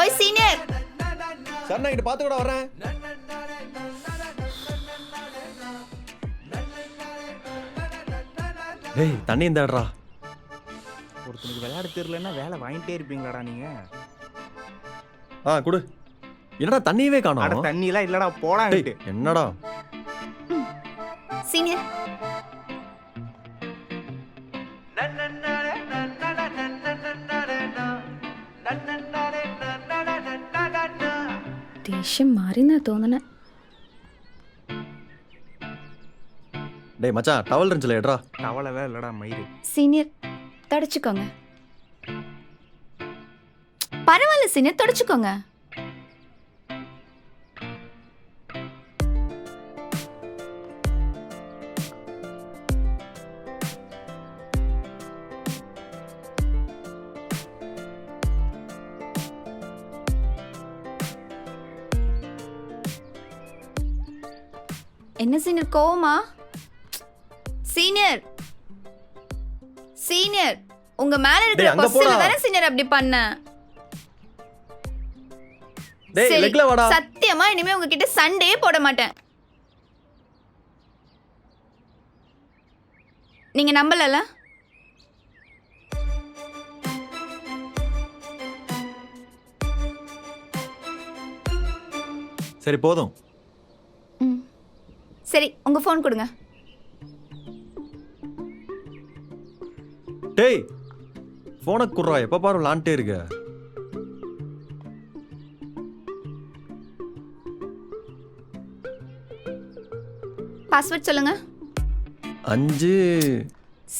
ஓய் senior. Sir நான் இங்கிட்டு பார்த்து கூட வரேன் டேய் தண்ணி இந்தாடுறா. ஒருத்தனுக்கு விளையாட தெரியலன்னா வேலை வாங்கிட்டே இருப்பீங்களாடா நீங்க? ஆ குடு. என்னடா தண்ணியவே அட காணோம்? தண்ணி எல்லாம் இல்லடா டேய் என்னடா? சீனியர். ദേഷ്യം മാറിന്നാ തോന്നണേ டேய் மச்சான் டவல் இருந்துச்சுல எட்ரா கவலைவே இல்லடா மயிறு சீனியர் தொடச்சுக்கோங்க பரவாயில்ல சீனியர் தொடச்சுக்கோங்க என்ன சீனியர் கோவமா? சீனியர் சீனியர் உங்க மேல இருக்கிற கொஸ்டின். தானே சீனியர் அப்படி பண்ண? சரி, சத்தியமா இனிமே உங்ககிட்ட சண்டே போட மாட்டேன். நீங்க நம்பலல? சரி போதும். ம். சரி உங்க ஃபோன் கொடுங்க. டேய் போனை குடுறா எப்ப பாரு விளாண்டே இருக்க. பாஸ்வேர்ட் சொல்லுங்க. அஞ்சு.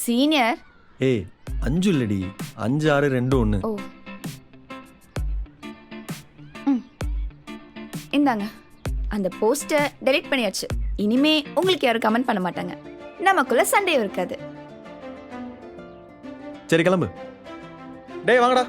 சீனியர் ஏய் அஞ்சு இல்லடி. அஞ்சு ஆறு ரெண்டு ஒன்று ஓ. ம். இந்தாங்க. அந்த போஸ்டர் டெலீட் பண்ணியாச்சு. இனிமே உங்களுக்கு யாரும் கமெண்ட் பண்ண மாட்டாங்க. நமக்குள்ள சண்டையும் இருக்காது. சரி கிளம்பு. டேய் வாங்கடா.